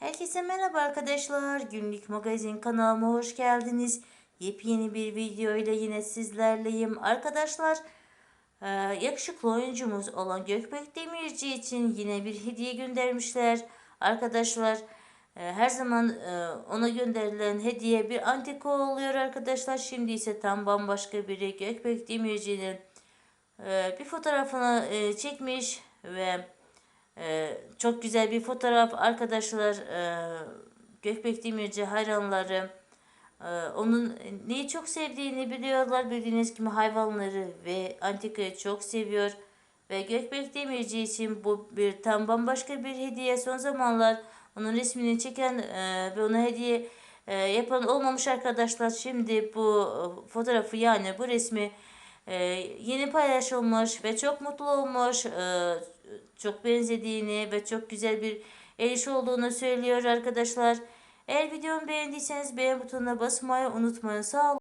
Herkese merhaba arkadaşlar. Günlük magazin kanalıma hoş geldiniz. Yepyeni bir video ile yine sizlerleyim. Arkadaşlar e, yakışıklı oyuncumuz olan Gökbek Demirci için yine bir hediye göndermişler. Arkadaşlar e, her zaman e, ona gönderilen hediye bir antika oluyor arkadaşlar. Şimdi ise tam bambaşka biri Gökbek Demirci'nin bir fotoğrafını çekmiş ve ee, çok güzel bir fotoğraf arkadaşlar. Ee, Gökbek Demirci hayranları e, onun neyi çok sevdiğini biliyorlar. Bildiğiniz gibi hayvanları ve antikayı çok seviyor. Ve Gökbek Demirci için bu bir tam bambaşka bir hediye. Son zamanlar onun resmini çeken e, ve ona hediye e, yapan olmamış arkadaşlar. Şimdi bu e, fotoğrafı yani bu resmi e, yeni paylaşılmış ve çok mutlu olmuş. E, çok benzediğini ve çok güzel bir el işi olduğunu söylüyor arkadaşlar. Eğer videomu beğendiyseniz beğen butonuna basmayı unutmayın. Sağ olun.